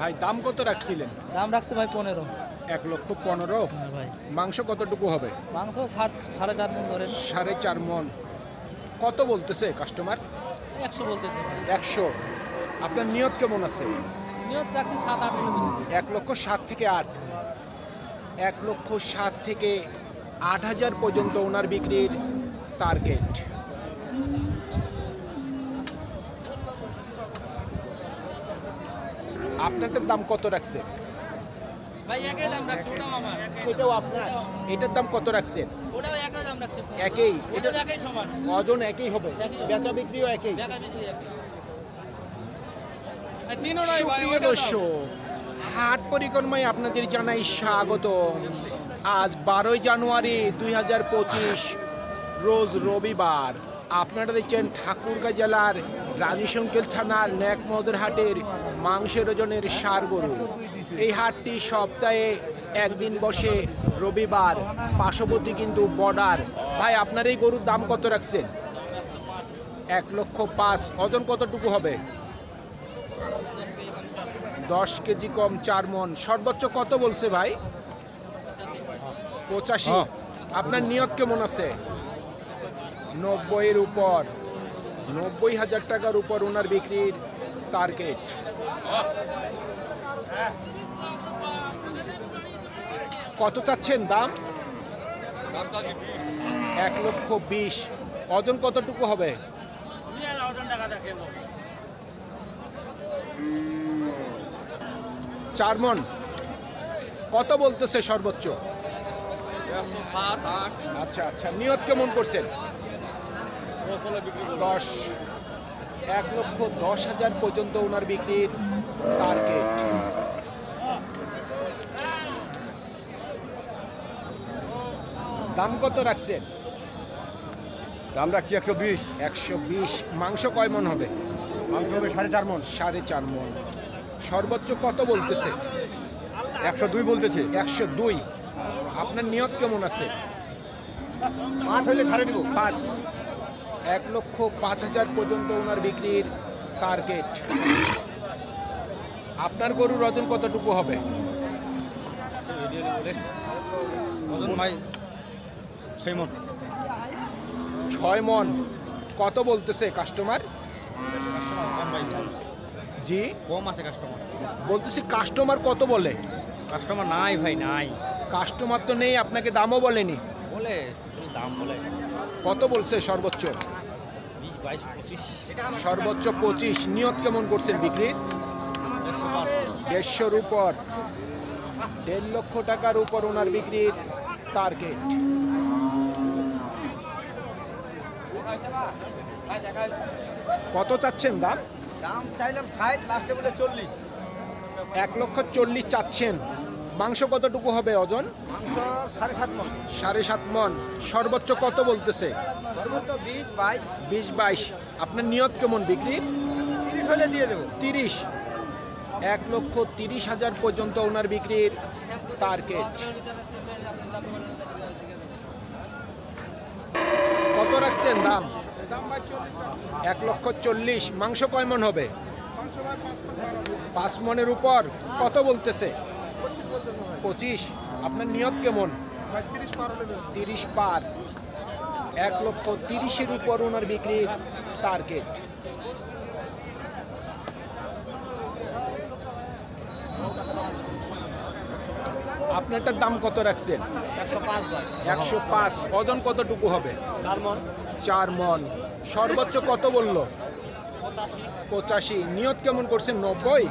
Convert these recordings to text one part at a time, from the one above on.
ভাই দাম কত রাখছিলেন? দাম রাখছে ভাই পনেরো। এক লক্ষ পনেরো? হ্যাঁ ভাই। মাংস কতটুকু হবে? মাংস সাড়ে চার মন ধরেন। সাড়ে চার মন। কত বলতেছে কাস্টমার একশো বলতেছে একশো। আপনার নিয়ত কেমন আছে? নিয়ত রাখছি সাত আট এক লক্ষ সাত থেকে আট। এক লক্ষ সাত থেকে আট হাজার পর্যন্ত ওনার বিক্রির টার্গেট আপনারটার দাম কত রাখছে এটাও আপনার? এটার দাম কত রাখছেন? একই এটা ওজন একই হবে? বেচা বিক্রিও একই? সুপ্রিয় দর্শক হাট পরিক্রমায় আপনাদের জানাই স্বাগত আজ বারোই জানুয়ারি দুই হাজার পঁচিশ রোজ রবিবার। আপনারা দেখছেন ঠাকুরগাঁ জেলার রানীশঙ্কেল থানার ন্যাকমদর হাটের মাংসের ওজনের সার গরু। এই হাটটি সপ্তাহে একদিন বসে রবিবার পার্শ্ববর্তী কিন্তু বর্ডার। ভাই আপনার এই গরুর দাম কত রাখছেন? এক লক্ষ পাঁচ ওজন কতটুকু হবে? দশ কেজি কম চার মন। সর্বোচ্চ কত বলছে ভাই? পঁচাশি। আপনার নিয়ত কেমন আছে? নব্বইয়ের উপর নব্বই হাজার টাকার উপর ওনার বিক্রির টার্গেট কত চাচ্ছেন দাম? এক লক্ষ বিশ। ওজন কতটুকু হবে? চার মন কত বলতেছে সর্বোচ্চ? আচ্ছা আচ্ছা। নিয়ত কেমন করছেন? দশ এক লক্ষ দশ হাজার পর্যন্ত ওনার বিক্রির টার্গেট দাম কত রাখছেন? দাম রাখছি একশো বিশ। একশো বিশ। মাংস কয় মন হবে? মাংস হবে সাড়ে চার মন। সাড়ে চার মন। সর্বোচ্চ কত বলতেছে? একশো দুই বলতেছে। একশো দুই। আপনার নিয়ত কেমন আছে? পাঁচ হইলে ছাড়ে দিব। পাঁচ। এক লক্ষ পাঁচ হাজার পর্যন্ত ওনার বিক্রির টার্গেট। আপনার গরুর ওজন কতটুকু হবে? ওজন ভাই ছয় মন। ছয় মন। কত বলতেছে কাস্টমার জি? কম আছে কাস্টমার বলতেছি কাস্টমার কত বলে? কাস্টমার নাই ভাই নাই। কাস্টমার তো নেই আপনাকে দামও বলেনি। বলে দাম বলে। কত বলছে সর্বোচ্চ? সর্বোচ্চ পঁচিশ। নিয়ত কেমন করছেন বিক্রির দেড়শোর উপর। দেড় লক্ষ টাকার উপর ওনার বিক্রির টার্গেট। কত চাচ্ছেন দাম? দাম চাইলাম ষাট লাস্টে বলে চল্লিশ। এক লক্ষ চল্লিশ চাচ্ছেন। মাংস কতটুকু হবে ওজন সাড়ে সাত মন। সর্বোচ্চ কত বলতেছে? বিশ বাইশ। আপনার নিয়ত কেমন বিক্রি? তিরিশ দিয়ে দেবো। তিরিশ। এক লক্ষ তিরিশ হাজার পর্যন্ত ওনার বিক্রির টার্গেট কত রাখছেন দাম? এক লক্ষ চল্লিশ। মাংস কয় মন হবে? পাঁচ মনের উপর। কত বলতেছে? পঁচিশ। আপনার নিয়ত কেমন? তিরিশ পার। এক লক্ষ তিরিশের উপর ওনার বিক্রির টার্গেট আপনারটার দাম কত রাখছেন? একশো পাঁচ। ওজন কতটুকু হবে? চার মন। সর্বোচ্চ কত বলল? পঁচাশি। নিয়ত কেমন করছেন? নব্বই?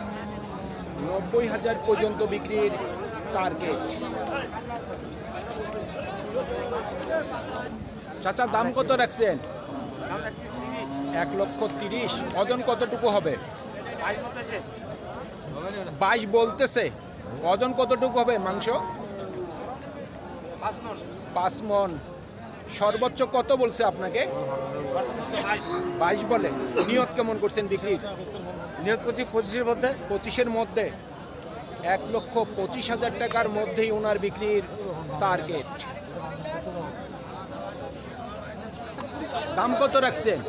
নব্বই হাজার পর্যন্ত বিক্রির টার্গেট। চাচা, দাম কত রাখছেন? এক লক্ষ তিরিশ। ওজন কতটুকু হবে? বাইশ বলতেছে। ওজন কতটুকু হবে মাংস? পাঁচ মন। সর্বোচ্চ কত বলছে আপনাকে? বাইশ বলে। নিয়ত কেমন করছেন বিক্রির? নিয়োগ করছি পঁচিশের মধ্যে? পঁচিশের মধ্যে। এক লক্ষ পঁচিশ হাজার টাকার মধ্যেই ওনার বিক্রির টার্গেট দাম কত রাখছেন?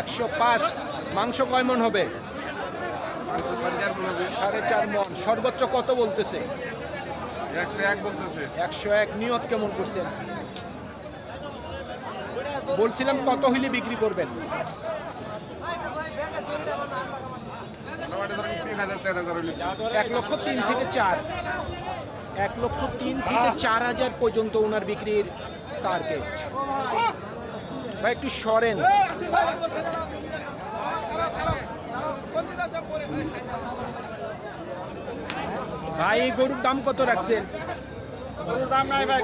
একশো পাঁচ। মাংস কয় মন হবে? সাড়ে চার মন। সর্বোচ্চ কত বলতেছে? একশো এক। নিয়ত কেমন করছেন? বলছিলাম কত হইলে বিক্রি করবেন মোটামুটি ধরেন তিন হাজার চার হাজার হইলে এক লক্ষ তিন থেকে চার। এক লক্ষ তিন থেকে চার হাজার পর্যন্ত ওনার বিক্রির টার্গেট ভাই একটু সরেন। ভাই এই গরুর দাম কত রাখছেন? গরুর দাম নাই ভাই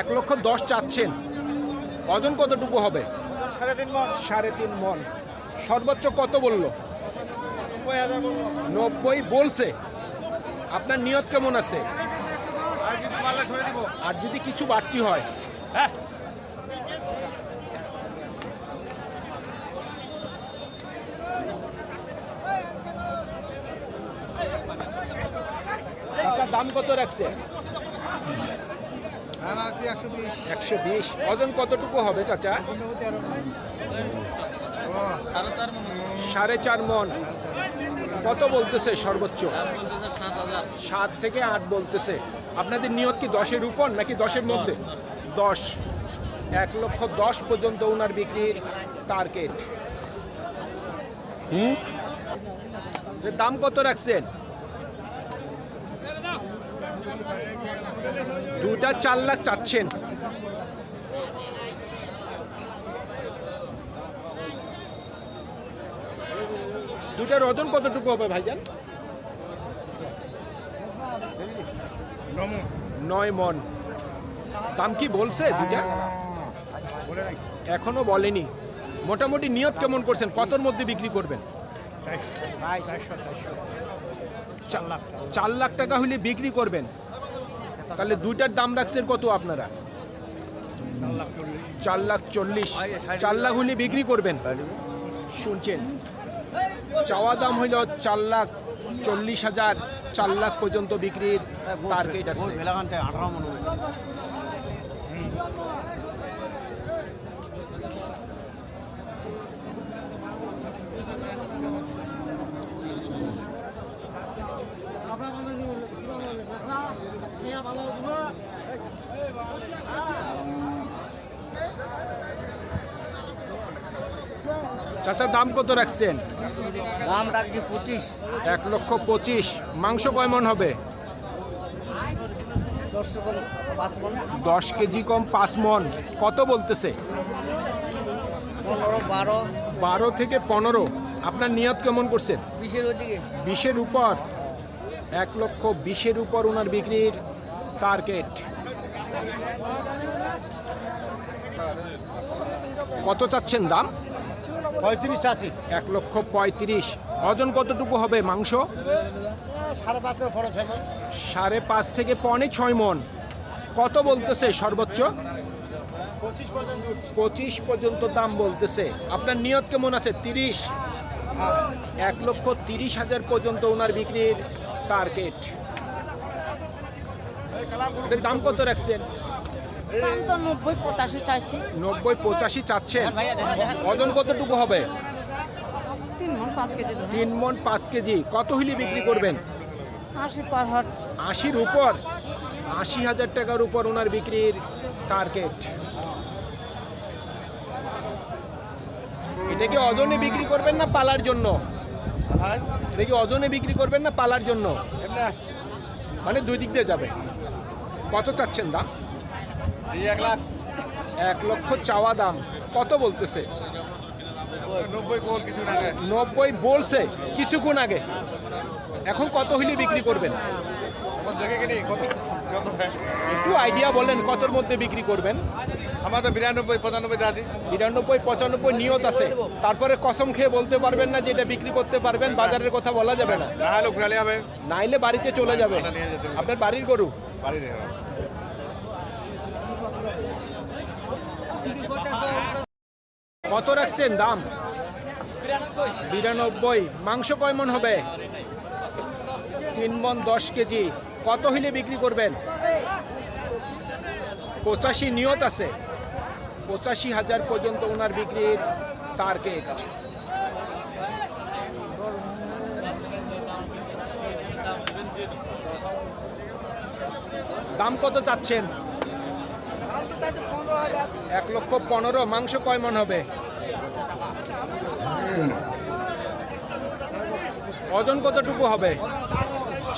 এক লক্ষ দশ চাচ্ছেন। ওজন কতটুকু হবে? সাড়ে তিন মন। সাড়ে তিন মন। সর্বোচ্চ কত বলল? নব্বই বলছে। আপনার নিয়ত কেমন আছে? আর যদি কিছু বাড়তি হয়? হ্যাঁ দাম কত রাখছে? হ্যাঁ রাখছি একশো বিশ। একশো বিশ। ওজন কতটুকু হবে চাচা? সাড়ে চার মন। কত বলতেছে সর্বোচ্চ? সাত থেকে আট বলতেছে। আপনাদের নিয়ত কি দশের উপর নাকি দশের মধ্যে? দশ এক লক্ষ দশ পর্যন্ত ওনার বিক্রির টার্গেট হুম? দাম কত রাখছেন? দুটা চার লাখ চাচ্ছেন। দুটার ওজন কতটুকু হবে ভাইজান? নয় মন। দাম কি বলছে দুটা এখনও বলেনি। মোটামুটি নিয়ত কেমন করছেন? কতর মধ্যে বিক্রি করবেন? চার লাখ টাকা হলে বিক্রি করবেন। তাহলে দুইটার দাম রাখছেন কত আপনারা? চার লাখ চল্লিশ। চার লাখ হলে বিক্রি করবেন। শুনছেন? চাওয়া দাম হইল চার লাখ চল্লিশ হাজার, চার লাখ পর্যন্ত বিক্রির টার্গেট আছে। চাচা, দাম কত রাখছেন? দাম রাখছি পঁচিশ। এক লক্ষ পঁচিশ। মাংস কয় মন হবে? দশ কেজি কম পাঁচ মন। কত বলতেছে? পনেরো বারো। বারো থেকে পনেরো। আপনার নিয়ত কেমন করছেন? বিশের ওদিকে। বিশের উপর। এক লক্ষ বিশের উপর ওনার বিক্রির টার্গেট। কত চাচ্ছেন দাম? পঁয়ত্রিশ আশি। এক লক্ষ পঁয়ত্রিশ। ওজন কতটুকু হবে মাংস? সাড়ে পাঁচ খরচ হবে। সাড়ে পাঁচ থেকে পনে ছয় মন। কত বলতেছে সর্বোচ্চ? পঁচিশ পর্যন্ত দাম বলতেছে। আপনার নিয়ত কেমন আছে? তিরিশ? এক লক্ষ তিরিশ হাজার পর্যন্ত ওনার বিক্রির টার্গেট। দাম কত রাখছেন? নব্বই পঁচাশি চাইছি। নব্বই পঁচাশি চাচ্ছেন? ওজন কতটুকু হবে? তিন মন পাঁচ কেজি তিন মন পাঁচ কেজি। কত হইলে বিক্রি করবেন? আশি পার হট আশির উপর? আশি হাজার টাকার উপর ওনার বিক্রির টার্গেট। এটা কি ওজনে বিক্রি করবেন না পালার জন্য? এটা কি ওজনে বিক্রি করবেন না পালার জন্য? মানে দুই দিক দিয়ে যাবে। কত চাচ্ছেন দাম? এক লক্ষ চাওয়া দাম। কত বলতেছে? নব্বই বলছে কিছুক্ষণ আগে। এখন কত হইলে বিক্রি করবেন? একটু আইডিয়া বলেন কতর মধ্যে বিক্রি করবেন? আমার তো বিরানব্বই পঁচানব্বই আছে। বিরানব্বই পঁচানব্বই নিয়ত আছে। তারপরে কসম খেয়ে বলতে পারবেন না যে এটা বিক্রি করতে পারবেন বাজারের কথা বলা যাবে না। হবে। নাইলে বাড়িতে চলে যাবে। আপনার বাড়ির গরু? কত রাখছেন দাম? বিরানব্বই। মাংস কয় মন হবে? তিন মন দশ কেজি। কত হইলে বিক্রি করবেন? পঁচাশি নিয়ত আছে। পঁচাশি হাজার পর্যন্ত ওনার বিক্রির টার্গেট দাম কত চাচ্ছেন? এক লক্ষ পনেরো। মাংস কয় মন হবে? ওজন কতটুকু হবে?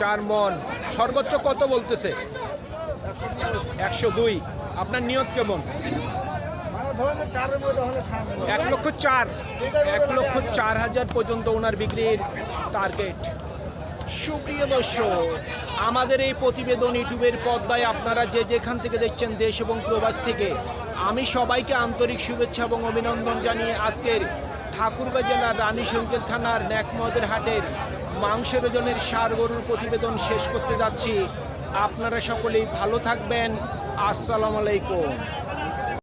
চার মন। সর্বোচ্চ কত বলতেছে? একশো দুই। আপনার নিয়ত কেমন? এক লক্ষ চার। এক লক্ষ চার হাজার পর্যন্ত ওনার বিক্রির টার্গেট সুপ্রিয় দর্শক আমাদের এই প্রতিবেদন ইউটিউবের পর্দায় আপনারা যে যেখান থেকে দেখছেন দেশ এবং প্রবাস থেকে আমি সবাইকে আন্তরিক শুভেচ্ছা এবং অভিনন্দন জানিয়ে আজকের ঠাকুরগাঁ জেলার রানী সংকেত থানার ন্যাকমদের হাটের মাংসের ওজনের সার গরুর প্রতিবেদন শেষ করতে যাচ্ছি। আপনারা সকলেই ভালো থাকবেন। আসসালামু আলাইকুম।